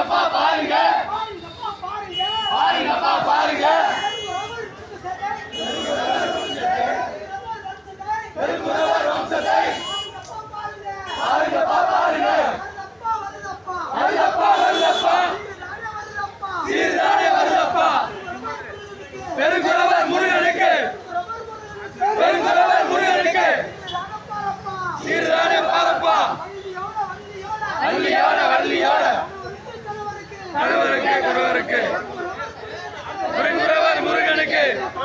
பாருங்கப்பா பாருங்க. பாருங்கப்பா பாருங்க. பெருங்குற